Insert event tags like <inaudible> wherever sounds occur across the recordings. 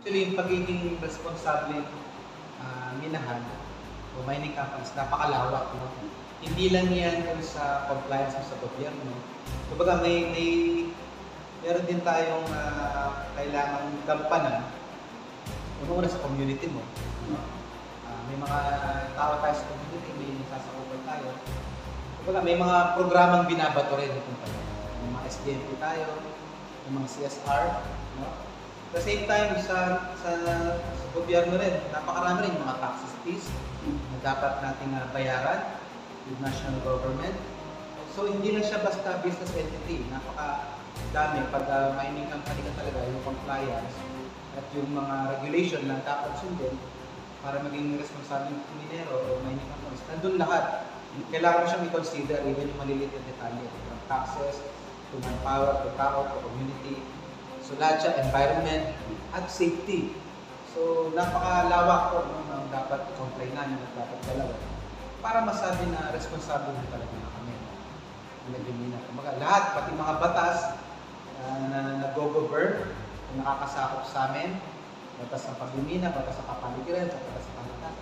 Actually, yung pagiging responsable uh, minahan o mining companies, napakalawak. No? Hindi lang yan kung sa compliance sa gobyerno. Kumbaga, may, may meron din tayong uh, kailangan gampanan. Una-una sa community mo. No? Ah, may mga tao tayo sa community, may nasasakupan tayo. Kumbaga, may mga programang binabato rin itong tayo. May mga SDNP tayo, may mga CSR. No? The same time, sa, sa, sa gobyerno rin, napakarami rin yung mga taxes fees na dapat nating ah, bayaran with national government. So, hindi lang siya basta business entity. Napaka dami pag uh, mining company ka talaga, yung compliance at yung mga regulation na dapat sundin para maging responsable minero o mining companies. Nandun lahat. Kailangan mo siyang i-consider even yung maliliit na detalye. From taxes, to manpower, to tao, to community. So lahat siya, environment at safety. So napakalawak po no, ng dapat i-comply namin at dapat dalawa para masabi na responsable na talaga na kami. Ang nagmimina. Kumbaga lahat, pati mga batas uh, na nag-go-govern, na nakakasakop sa amin, batas ng pagmimina, batas ng kapaligiran, batas ng panglakas.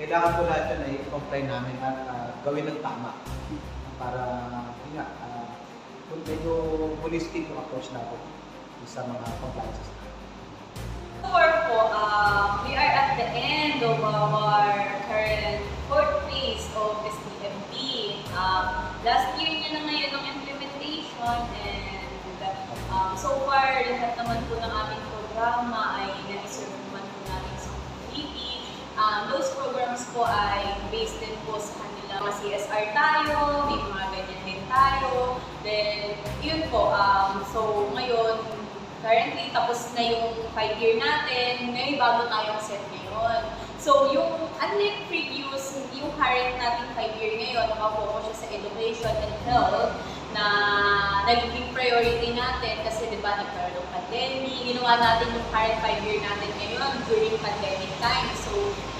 Kailangan po lahat yun ay i-comply namin at uh, gawin ng tama para yun nga, uh, medyo holistic yung approach natin sa mga compliances. Four po, um, we are at the end of our current fourth phase of STMP. Um, last year niya na ngayon ang implementation and um, so far lahat naman po ng aming programa ay na-serve naman po natin sa community. Um, those programs po ay based din po sa kanila. CSR tayo, may mga ganyan din tayo. Then, yun po. Um, so, ngayon, currently, tapos na yung 5 year natin. Ngayon, bago tayong set ngayon. So, yung unlike previous, yung current nating 5 year ngayon, nakapokus siya sa education and health na nagiging priority natin kasi di ba nagkaroon ng pandemic, ginawa natin yung current 5 year natin ngayon during pandemic time. So,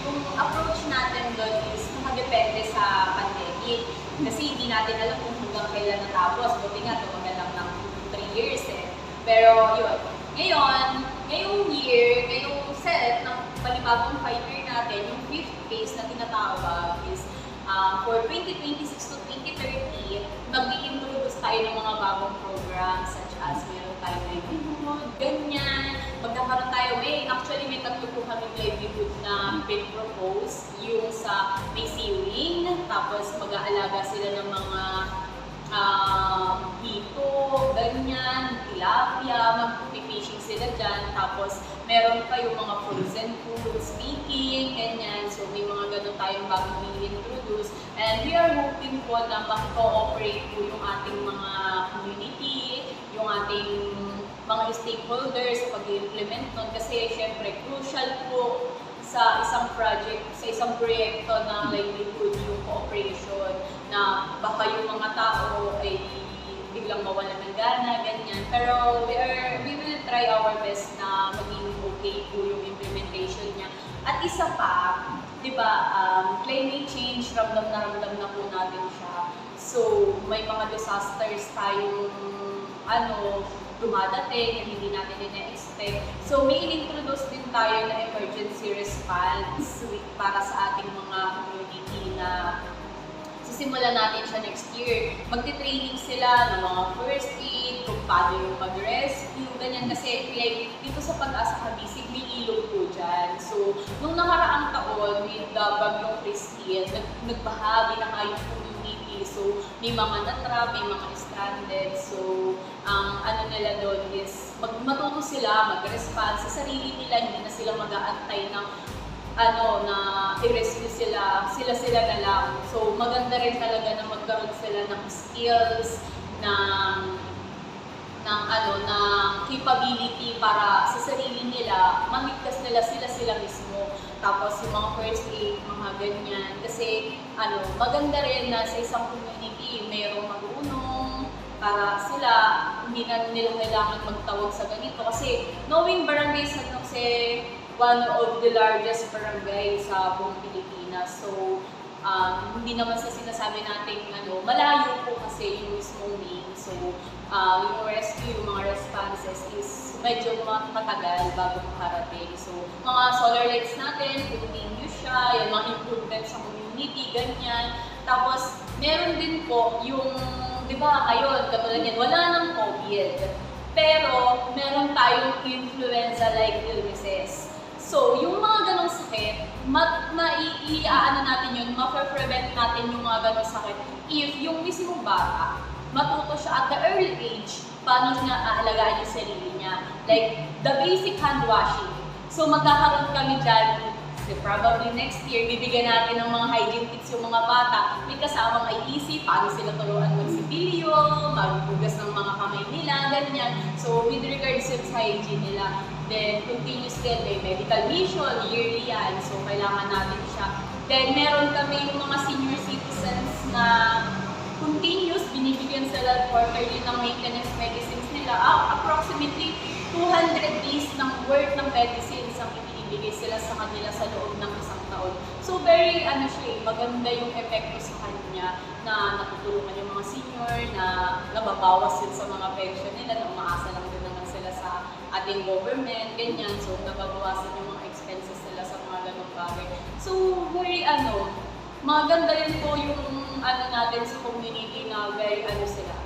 yung approach natin doon is nakadepende sa pandemic. Kasi hindi natin alam kung hanggang kailan natapos. Buti nga, tumagal lang ng 3 years eh. Pero yun, ngayon, ngayong year, ngayong set ng panibagong 5 year natin, yung fifth phase na tinatawag is um, for 2026 to 2030, mag-i-introduce tayo ng mga bagong programs such as meron tayo livelihood, ganyan. Magkakaroon tayo, may, actually may tatlo po kami livelihood na pin-propose, yung sa may sewing, tapos mag-aalaga sila ng mga um, hito, ganyan, tilapia, mag-fishing sila dyan. Tapos, meron pa yung mga frozen foods, baking, ganyan. So, may mga ganun tayong bagong i-introduce. And we are hoping po na mag-cooperate po yung ating mga community, yung ating mga stakeholders pag-implement nun. Kasi, syempre, crucial po sa isang project, sa isang proyekto ng livelihood yung cooperation na baka yung mga tao ay biglang mawalan ng gana, ganyan. Pero we are, we will try our best na maging okay po yung implementation niya. At isa pa, di ba, um, climate change, ramdam na ramdam na po natin siya. So, may mga disasters tayong ano, dumadating na hindi natin ina-expect. So, may in-introduce din tayo na emergency response para sa ating mga community na sisimulan natin siya next year. Magti-training sila ng mga first aid, kung paano yung mag-rescue, ganyan. Kasi like, dito sa Pag-asa Kabisig, may ilog po dyan. So, nung nakaraang taon, with the Bagyong Christine, nag nagbaha, binaha yung community. So, may mga natrap, may mga stranded. So, ang ano nila doon is mag matuto sila mag-respond sa sarili nila, hindi na sila mag-aantay ng ano, na i-rescue sila, sila-sila na lang. So, maganda rin talaga na magkaroon sila ng skills, ng ng ano, ng capability para sa sarili nila, mamigtas nila sila-sila mismo. Tapos yung mga first aid, mga ganyan. Kasi ano, maganda rin na sa isang community, mayroong marunong para sila hindi na nila kailangan magtawag sa ganito. Kasi knowing Barangay San Jose, one of the largest barangay sa buong Pilipinas. So, um, hindi naman sa sinasabi natin ano, malayo po kasi yung mismong name. So, uh, yung rescue, yung mga responses is medyo ma- matagal bago makarating. So, mga solar lights natin, continue siya, yung mga improvements sa community, ganyan. Tapos, meron din po yung, di ba, ngayon, katulad yan, wala nang COVID. Pero, meron tayong influenza-like illnesses. So, yung mga ganong sakit, ma, maiiaano natin yun, ma-prevent natin yung mga ganong sakit if yung mismong bata, matuto siya at the early age, paano niya aalagaan yung sarili niya. Like, the basic hand washing. So, magkakaroon kami dyan, so probably next year, bibigyan natin ng mga hygiene kits yung mga bata. May kasamang IEC, paano sila turuan magsibilyo, maghugas ng mga kamay nila, ganyan. So, with regards sa hygiene nila, then continuous din, may medical mission, yearly yan. So, kailangan natin siya. Then, meron kami mga senior citizens na continuous, binibigyan sila quarterly ng maintenance medicines nila. Ah, approximately 200 days ng worth ng medicines ang ibinibigay sila sa kanila sa loob ng isang taon. So very ano siya, eh, maganda yung epekto sa kanya na natutulungan yung mga senior, na nababawas din sa mga pension nila, na umaasa lang ating government, ganyan. So nababawasan yung mga expenses nila sa mga ganong bagay. So very ano, maganda rin po yung ano natin sa community na very ano sila,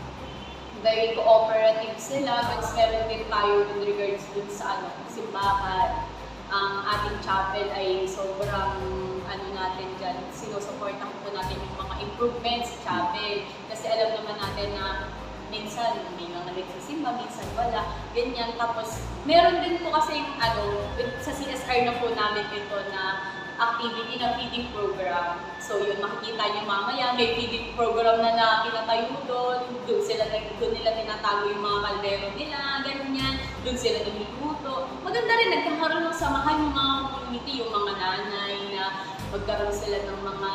very cooperative sila. Meron din tayo with regards dun sa ano, simbahan. Ang ating chapel ay sobrang ano natin dyan, sinusuportan po natin yung mga improvements sa chapel. Kasi alam naman natin na minsan may mga nagsisimba, minsan wala, ganyan. Tapos, meron din po kasi ano, sa CSR na po namin ito na activity na feeding program. So yun, makikita niyo mamaya, may feeding program na na pinatayo doon, doon sila, doon nila tinatago yung mga kaldero nila, ganyan, doon sila nagluluto. Maganda rin, nagkakaroon ng samahan yung mga community, yung mga nanay na magkaroon sila ng mga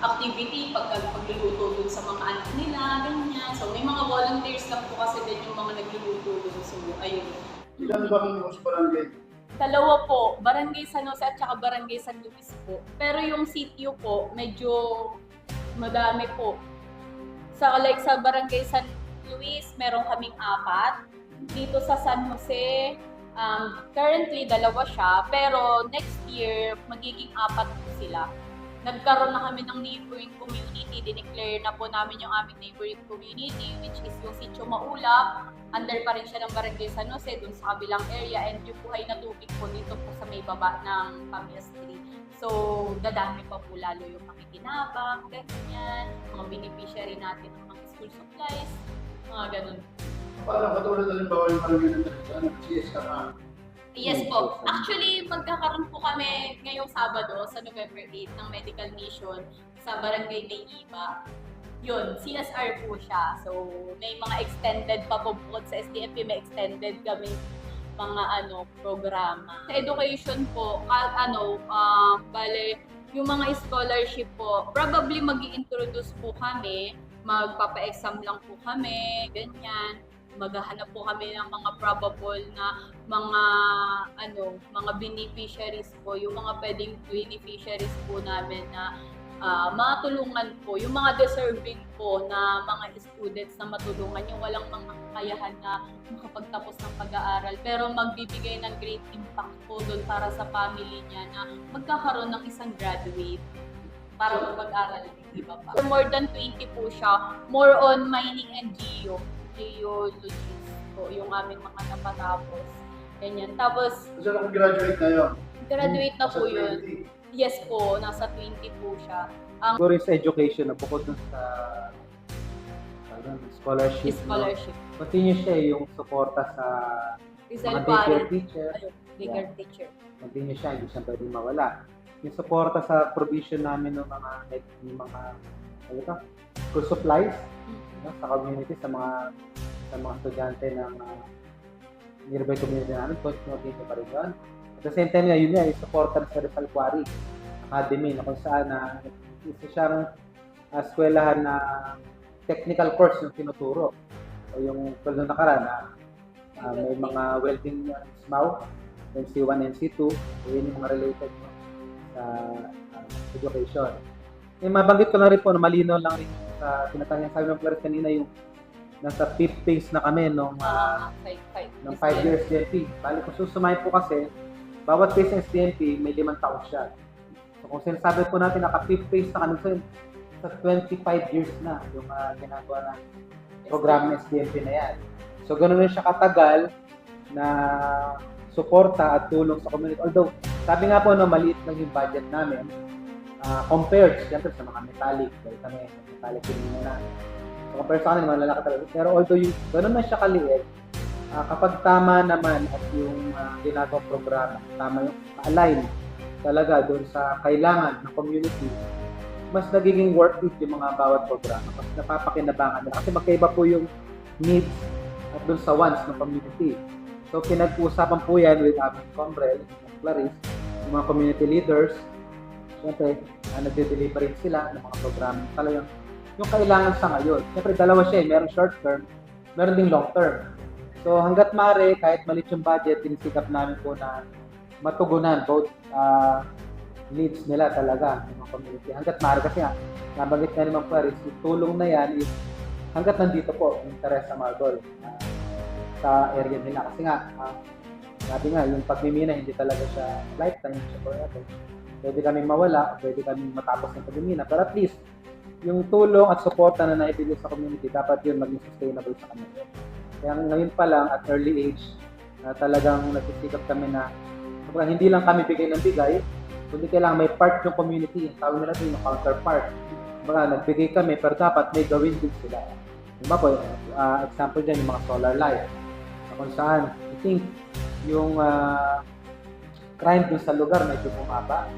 activity pagka pagluluto doon sa mga anak nila, ganyan. So may mga volunteers lang po kasi din yung mga nagluluto doon. So ayun. Ilan ba ang sa barangay? Dalawa po, Barangay San Jose at saka Barangay San Luis po. Pero yung sitio po, medyo madami po. Sa like sa Barangay San Luis, meron kaming apat. Dito sa San Jose, um, currently dalawa siya, pero next year magiging apat po sila. Nagkaroon na kami ng neighboring community, dineclare na po namin yung aming neighboring community, which is yung Sitio Maulap, under pa rin siya ng Barangay San Jose, dun sa kabilang area, and yung buhay na tubig po dito po sa may baba ng Pamias 3. So, dadami pa po lalo yung makikinabang, ganyan, mga beneficiary natin ng mga school supplies, mga ganun. Parang katulad na limbawa yung barangay ng ano, CS ka na. Yes po. Actually, magkakaroon po kami ngayong Sabado sa November 8 ng medical mission sa Barangay May Iba. Yun, CSR po siya. So, may mga extended pa po bukod sa SDFP, may extended kami mga ano programa. Sa education po, ka- ano, um, bale, yung mga scholarship po, probably mag introduce po kami, magpapa-exam lang po kami, ganyan maghahanap po kami ng mga probable na mga ano, mga beneficiaries po, yung mga pwedeng beneficiaries po namin na ah, matulungan po, yung mga deserving po na mga students na matulungan, yung walang mga kakayahan na makapagtapos ng pag-aaral, pero magbibigay ng great impact po doon para sa family niya na magkakaroon ng isang graduate para mag-aral di ba pa? More than 20 po siya, more on mining and geo geologies po yung aming mga napatapos. Ganyan. Tapos, Kasi ako graduate na yun. graduate na po yun. 20. Yes po, nasa 20 po siya. Siguro yung sa education na bukod dun sa ano, scholarship. Scholarship. No? Continue siya eh, yung suporta sa Rizal mga daycare Pare. teacher. Ayun, bigger teacher. Continue siya, hindi siya pwedeng mawala. Yung suporta sa provision namin ng mga ng mga ano ito, school supplies Mm. No, sa community, sa mga sa mga estudyante ng uh, nearby community namin, continue pa rin yun. At the same time, yun nga, yung suporta sa Rizal Quarry Academy na kung saan na isa siyang uh, na technical course yung tinuturo. O yung tulad ng nakaraan na ah, may mga welding uh, SMAW, NC1, NC2, so yun yung mga related sa ah, education. Yung mabanggit ko na rin po na malino lang rin sa tinatanyang sabi ng Clarice kanina yung nasa fifth phase na kami nung Ah, five, five. ng 5 years DNP. Bali kung susumahin po kasi, bawat phase ng SDNP may limang taon siya. So kung sinasabi po natin naka 5th phase na kami, so sa 25 years na yung ah, ginagawa ng program ng SDNP na yan. So ganoon na siya katagal na suporta at tulong sa community. Although, sabi nga po no, maliit lang yung budget namin ah, compared siyempre sa mga metallic. Dahil kami, metallic yung na. So compared sa kanila, mga lalaki talaga. Pero although yung ganoon na siya kaliit, Ah, kapag tama naman at yung uh, ginagawang programa, tama yung align talaga doon sa kailangan ng community, mas nagiging worth it yung mga bawat programa. Mas napapakinabangan nila. Kasi magkaiba po yung needs at doon sa wants ng community. So pinag-uusapan po yan with Abby Combrel, Clarice, yung mga community leaders. Siyempre, uh, nagde-deliver rin sila ng mga programa. Talagang yung kailangan sa ngayon. Siyempre, dalawa siya eh. Meron short term, meron ding long term. So hanggat mare, kahit maliit yung budget, tinisikap namin po na matugunan both uh, needs nila talaga ng mga community. Hanggat mare kasi nga, nabanggit na naman po, Aris, yung tulong na yan is hanggat nandito po yung Teresa Margol uh, sa area nila. Kasi nga, uh, sabi nga, yung pagmimina, hindi talaga siya lifetime, siya forever. Pwede kami mawala, pwede kami matapos ng pagmimina. Pero at least, yung tulong at suporta na naibigay sa community, dapat yun maging sustainable sa kanila. Kaya ngayon pa lang at early age, na talagang nagsisikap kami na kumbaga, hindi lang kami bigay ng bigay, kundi kailangan may part yung community. Tawag nila ito yung counterpart. Kumbaga, nagbigay kami pero dapat may gawin din sila. Diba po, uh, example dyan yung mga solar light. Na kung saan, I think, yung uh, crime dun sa lugar medyo bumaba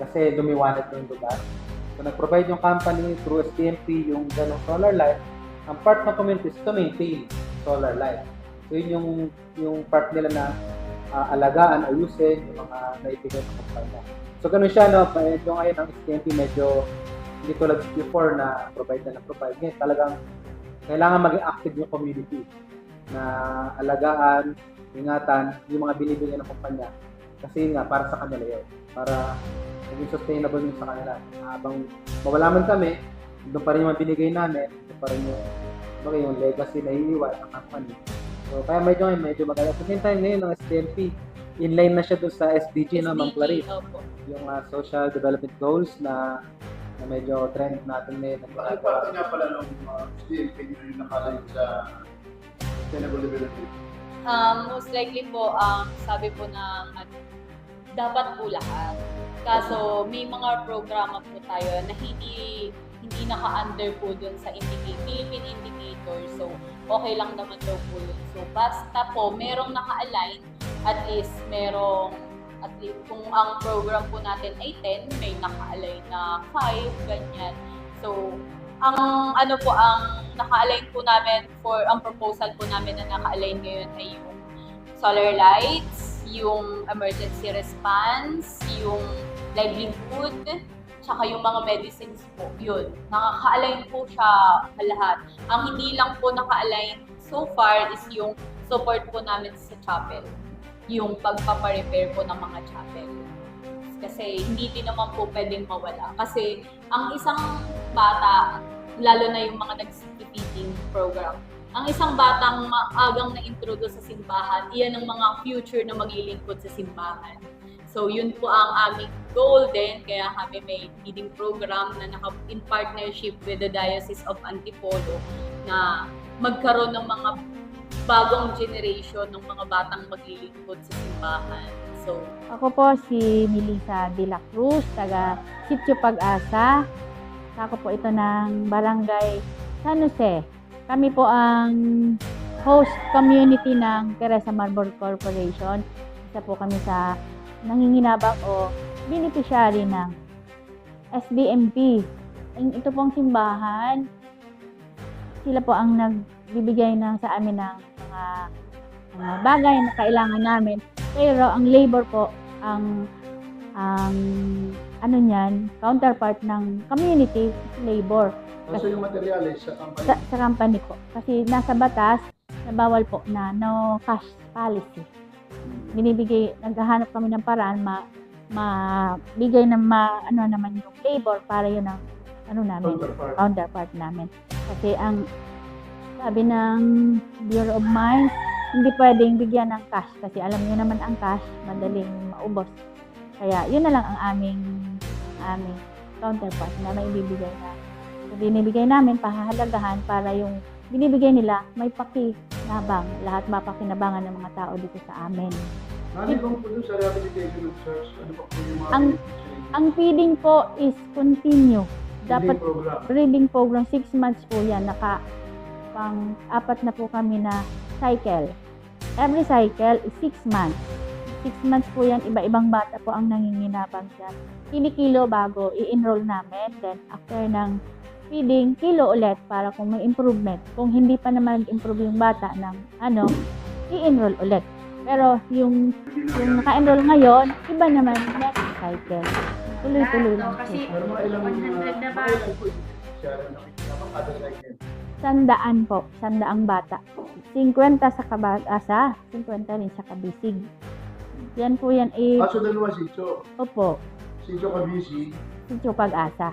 kasi lumiwanag na yung lugar. So, nag-provide yung company through STMP yung ganong solar light. Ang part ng community is to maintain solar light. So yun yung yung part nila na ah, alagaan, ayusin, yung mga naibigay ng kumpanya. So ganun siya, no? Medyo ngayon ang STMP medyo hindi tulad before na provide na na provide. Ngayon talagang kailangan maging active yung community na alagaan, ingatan yung mga binibigyan ng kumpanya. Kasi nga, para sa kanila yun. Para maging sustainable yun sa kanila. Habang mawala man kami, doon pa rin yung binigay namin, doon pa rin yung Kumbaga yung legacy na iiwan ng company. So, kaya medyo medyo maganda. At the same time, ngayon, ang SDNP, inline na siya doon sa SDG na Mang Clarice. Opo. Yung ah, Social Development Goals na, na medyo trend natin ngayon. na Bakit parte nga pala nung uh, yung nakalagay sa Sustainable Development? Um, most likely po, ang sabi po ng ano, dapat po lahat. Kaso may mga programa po tayo na hindi hindi naka-under po dun sa indicator, Philippine indicator. So, okay lang naman daw po yun. So, basta po, merong naka-align, at least merong, at least kung ang program po natin ay 10, may naka-align na 5, ganyan. So, ang ano po, ang naka-align po namin for, ang proposal po namin na naka-align ngayon ay yung solar lights, yung emergency response, yung livelihood, tsaka yung mga medicines po, yun. Nakaka-align po siya sa lahat. Ang hindi lang po naka-align so far is yung support po namin sa chapel. Yung pagpaparepair po ng mga chapel. Kasi hindi din naman po pwedeng mawala. Kasi ang isang bata, lalo na yung mga nag-feeding program, ang isang batang maagang na-introduce sa simbahan, iyan ang mga future na maglilingkod sa simbahan. So, yun po ang aming goal din. Kaya kami may feeding program na naka, in partnership with the Diocese of Antipolo na magkaroon ng mga bagong generation ng mga batang maglilingkod sa simbahan. So, Ako po si Melissa De La Cruz, taga Sitio Pag-asa. Ako po ito ng Barangay San Jose. Kami po ang host community ng Teresa Marble Corporation. Isa po kami sa nanginginabang o beneficiary ng SBMP. Ito pong simbahan, sila po ang nagbibigay ng sa amin ng mga, mga bagay na kailangan namin. Pero ang labor po, ang ang ano niyan, counterpart ng community is labor Also yung materials sa company. sa, sa company po. Kasi nasa batas na bawal po na no cash policy. Binibigay, naghahanap kami ng paraan ma mabigay ng ma, ano naman yung labor para yun ang ano namin, Counterpart. counterpart namin. Kasi ang sabi ng Bureau of Mines, hindi pwedeng bigyan ng cash kasi alam niyo naman ang cash, madaling maubos. Kaya yun na lang ang aming aming counterpart na may bibigay na. So, binibigay namin pahahalagahan para yung binibigay nila may pakinabang, lahat mapakinabangan ng mga tao dito sa amin. Nalibang po dun sa rehabilitation of church, ano pa po yung mga Ang- Ang feeding po is continue. Dapat reading program, 6 months po yan. Naka, pang apat na po kami na cycle. Every cycle is 6 months. 6 months po yan, iba-ibang bata po ang nanginginabang dyan. Kinikilo bago i-enroll namin. Then after ng feeding, kilo ulit para kung may improvement. Kung hindi pa naman improve yung bata ng ano, i-enroll ulit. Pero yung, yung naka-enroll ngayon, iba naman next cycle. Tuloy-tuloy lang po. siya. Pero mga ilang, mga mga ilang po siya na nakikita kada cycle. Sandaan po, sandaang bata. 50 sa kabag-asa, 50 rin sa kabisig. Yan po yan eh, Kaso dalawa sityo. opo, Sityo kabisi. sityo pag-asa.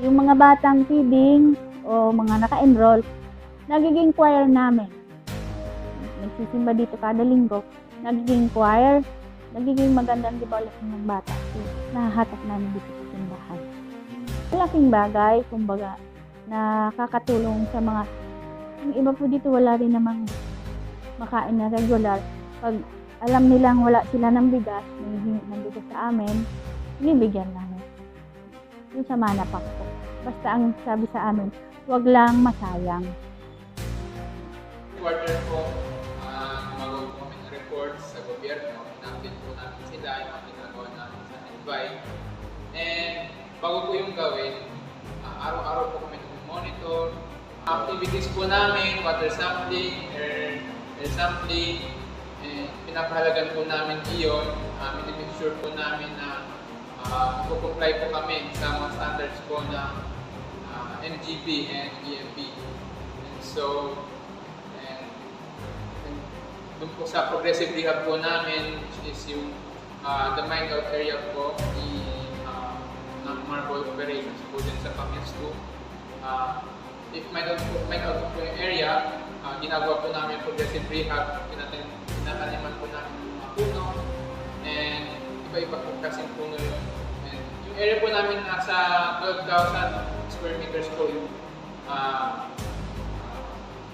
Yung mga batang feeding o mga naka-enroll, nagiging choir namin. Nagsisimba dito kada linggo, nagiging choir, nagiging magandang development ng bata. So, nahahatak namin dito sa simbahan. Malaking bagay, kumbaga, nakakatulong sa mga, yung iba po dito wala rin namang makain na regular. Pag alam nilang wala sila ng bigas, may hingi sa amin, binibigyan namin yung sa manapak po. Basta ang sabi sa amin, huwag lang masayang. quarter po, uh, gumagawa po kami ng reports sa gobyerno. In-update po namin sila, yung mga ginagawa namin sa NBI. And bago po yung gawin, ah, araw-araw po kami monitor activities po namin, water sampling, air, air sampling, and pinapahalagan po namin iyon. Uh, make sure po namin na uh, comply po kami sa mga standards po ng uh, NGP and EMP. And so, and, and doon po sa progressive rehab po namin, which is yung uh, the mind out area po, i, uh, ng marble operations po dun sa Pamils 2. Uh, if mind out mind out po yung area, uh, ginagawa po namin progressive rehab, tinatan tinataniman po namin mga puno, and iba-iba po area po namin nasa 12,000 square meters po yung uh,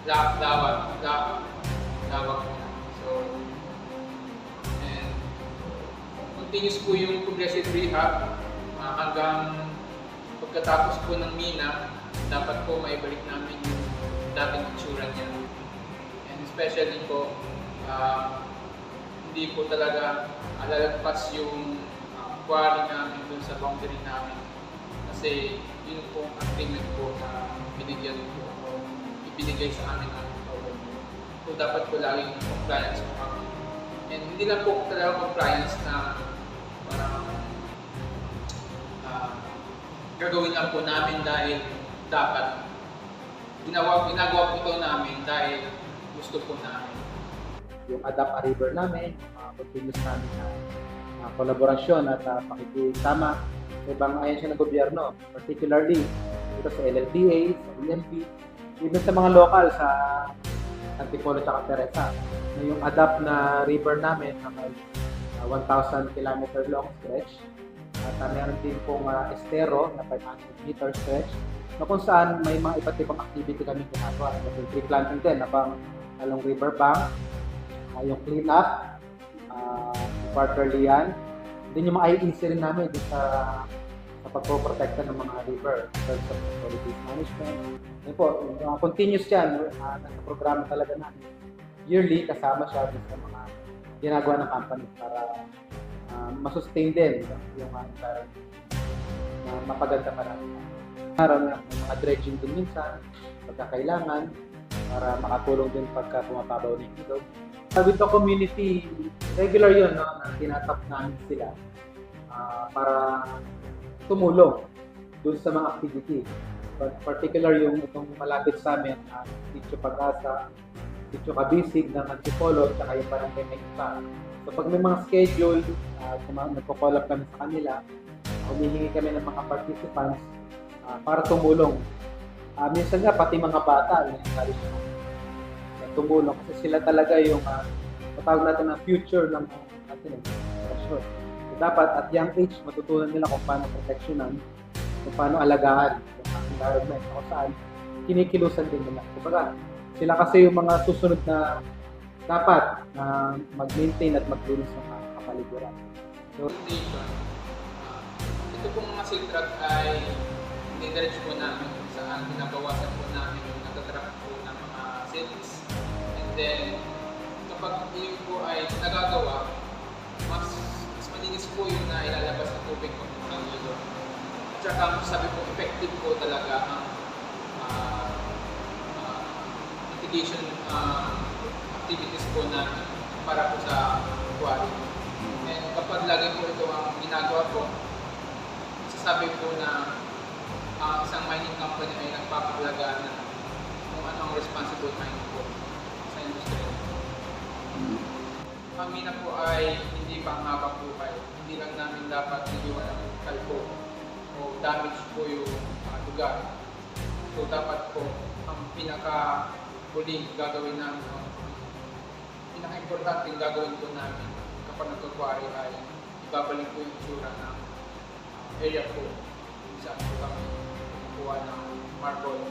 la lawa, la lawa po. So, and continuous po yung progressive rehab ah, hanggang pagkatapos po ng mina, dapat po maibalik namin yung dating itsura niya. And especially po, ah, hindi po talaga alalagpas yung uh, quarry namin dun sa boundary namin. Kasi yun po ang agreement po na binigyan po o ibinigay sa amin ng government. So dapat po laging compliance po kami. And hindi lang po talaga compliance na parang ah, gagawin lang po namin dahil dapat. Ginawa, ginagawa po ito namin dahil gusto po namin. yung Adapt a River namin, mga continuous namin na uh, kolaborasyon at uh, pakikisama sa ibang ahensya ng gobyerno, particularly dito sa LLDA, sa EMP, even sa mga local sa Antipolo at Teresa. Na yung Adapt na river namin na may uh, 1,000 kilometer long stretch at uh, meron din pong uh, estero na 500 meter stretch na kung saan may mga iba't ibang activity kami ginagawa. Kasi tree planting din na pang along river bank, uh, yung clean up, uh, quarterly yan. Then yung mga IEC rin namin dun sa sa pagpoprotekta ng mga river terms of facilities management. Yun po, yung mga continuous yan, uh, nasa programa talaga namin. Yearly, kasama siya sa mga ginagawa ng company para uh, masustain din yung uh, environment na mapaganda pa namin. Araw na mga dredging din minsan, pagkakailangan, para makatulong din pagka pumapabaw ng ilog. Uh, with the community, regular yun, no, na tinatap namin sila ah, para tumulong dun sa mga activity. But particular yung itong malapit sa amin, uh, Sitio Pag-asa, Sitio Kabisig ng Antipolo, tsaka yung Barangay Maypa. So pag may mga schedule, uh, nagpo-call up kami sa kanila, humihingi kami ng mga participants ah, para tumulong Ah, minsan nga, pati mga bata, yung encourage tumulong kasi sila talaga yung uh, matawag natin na future ng natin ng generasyon. So, dapat at young age, matutunan nila kung paano proteksyonan, kung paano alagaan yung environment, kung saan kinikilusan din nila. Kumbaga, sila kasi yung mga susunod na dapat na mag-maintain at maglinis ng mga kapaligiran. So, ito pong mga siltrap ay dinidiretso po namin saan binabawasan po namin then, kapag yun po ay nagagawa, mas, mas malinis po yung na ilalabas ng tubig kung ng ilo. At saka, sabi po, effective po talaga ang ah, ah, mitigation ah, activities po namin para po sa quarry. And kapag lagi po ito ang ginagawa po, sasabi po na ang isang mining company ay nagpapahalaga na kung ano ang responsible mining po. Ang mina po ay hindi pang habang buhay. Hindi lang namin dapat iiwan ang kalpo o damage po yung ah, lugar. So dapat po ang pinaka huling gagawin namin o pinaka-importante gagawin po namin kapag nagkakwari ay ibabalik po yung itsura ng uh, area po kung saan po kami kukuha ng marble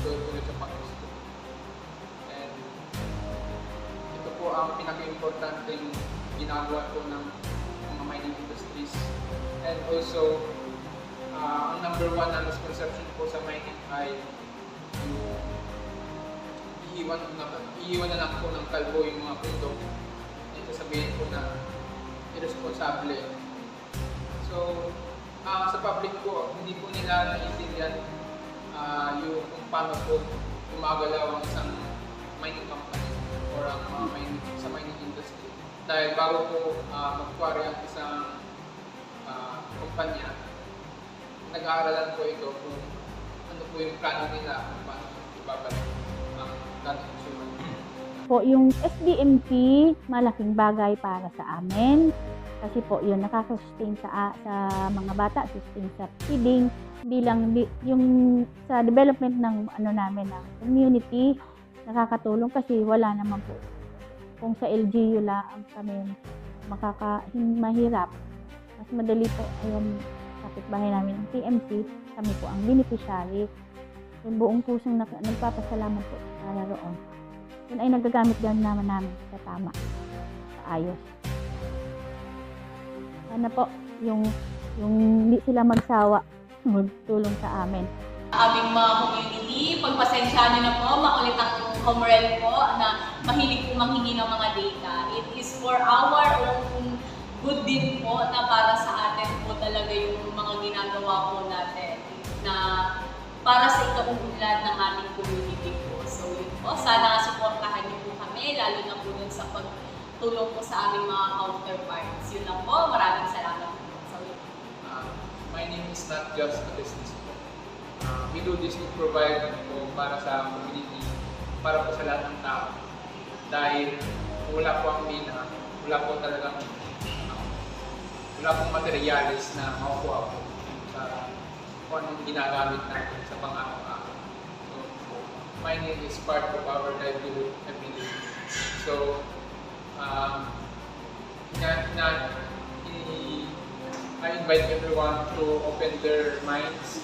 doon po sa pang-gusto. Po ang pinaka-importante ginagawa po ng mga mining industries. And also, uh, ang number one na misconception po sa mining ay iiwan na, iiwan na lang po ng kalbo yung mga bundok. Ito sabihin po na irresponsible. So, ah, sa public po, hindi po nila naiintindihan ah, yung kung paano po gumagalaw ang isang mining company ang mga mining, sa mining industry. Dahil bago po ah, mag-quarry ang isang ah, kumpanya, nag-aaralan po ito kung ano po yung plano nila kung paano ibabalik ang dating itsura. Po yung SDMP, malaking bagay para sa amin. Kasi po yun, nakaka-sustain sa, sa mga bata, sustain sa feeding, bilang yung sa development ng ano namin ng community, nakakatulong kasi wala naman po. Kung sa LGU lang kami makaka mahirap, mas madali po yung kapitbahay namin ng TMC, kami po ang beneficiary. Yung buong pusong nag- nagpapasalamat po para roon. Yun ay nagagamit din naman namin sa tama, sa ayos. Sana po, yung, yung hindi sila magsawa, <laughs> magtulong sa amin. Aming mga community. Pagpasensya nyo na po, makulit ang Comrel po na mahilig po manghingi ng mga data. It is for our own good din po na para sa atin po talaga yung mga ginagawa po natin na para sa ikaunlad ng ating community po. So yun po, sana supportahan niyo po kami, lalo na po dun sa pagtulong po sa aming mga counterparts. Yun lang po, maraming salamat po. So, yun. Uh, mining is not just a business we do this to provide po para sa community, para po sa lahat ng tao. Dahil wala po ang mina, wala po talagang uh, wala pong materialis na makukuha po sa kung anong ginagamit natin sa pang-araw-araw. So, mining is part of our livelihood every day. So, um, na, na, I invite everyone to open their minds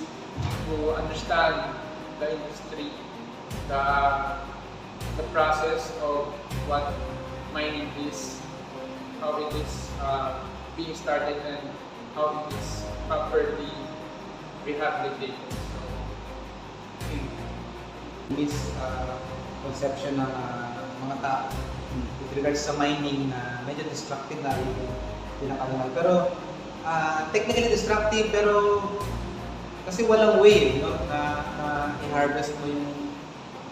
to understand the industry, the, the process of what mining is, how it is uh, being started, and how it is properly rehabilitated. So, misconception ng ah, mga tao with regards sa mining na medyo destructive na yung pinakalaman. Pero ah, technically destructive pero kasi walang way no, na, na i-harvest mo yung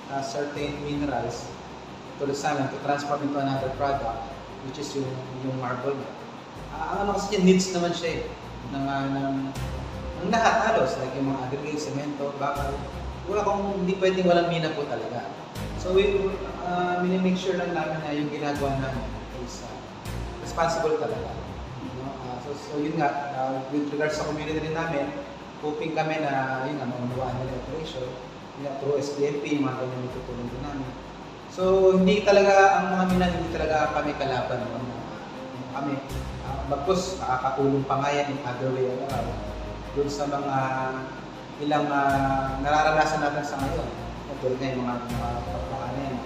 ah, certain minerals tulad sana to transform into another product which is yung, yung marble. Ah, ang ano kasi yun, needs naman siya eh, ng, ah, ng, ng lahat halos, like yung mga aggregate, semento, bakal, wala kung hindi pwedeng walang mina po talaga. So we uh, make sure lang namin na yung ginagawa namin is uh, responsible talaga. No? Uh, so, so yun nga, uh, with regards sa community rin namin, hoping kami na yun nga, maunawaan nila yung operation. nga, through SPFP, mga ganyan yung tutulong din namin. So, hindi talaga, ang mga minan, hindi talaga kami kalaban. No? Kami, uh, bagkus, nakakatulong pa nga yan in other way ang araw. Doon sa mga ilang ah, nararanasan natin sa ngayon. Yung Tulad nga yung mga, mga pagkakaan yan,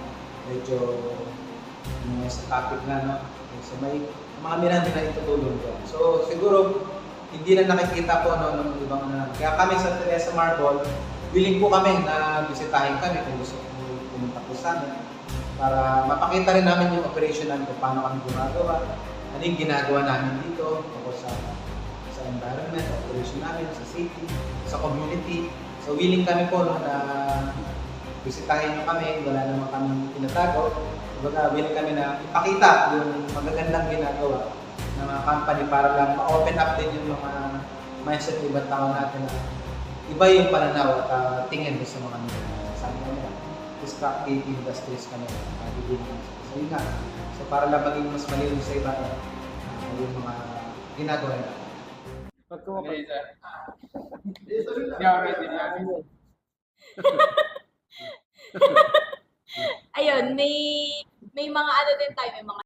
medyo mga sa topic na, no? So, may mga minan na itutulong doon. So, siguro, hindi na nakikita po no, ng ibang ano. Kaya kami sa Teresa Marble, willing po kami na bisitahin kami kung gusto po pumunta po sa amin para mapakita rin namin yung operation namin kung paano kami gumagawa, ano yung ginagawa namin dito, tungkol sa sa environment, sa operation namin, sa safety, sa community. So willing kami po no, na bisitahin nyo kami, wala naman kami tinatago. Kumbaga, willing kami na ipakita yung magagandang ginagawa ng mga company para lang ma-open up din yung mga mindset ng ibang tao natin na iba yung pananaw at ah, tingin sa mga nila. Sabi ko nila, destructive industries kami. Uh, so yun nga. So para lang maging mas malinis sa iba uh, yung mga ginagawa nila. Pag kumapag... Eh. Ayun, may may mga ano din tayo, may mga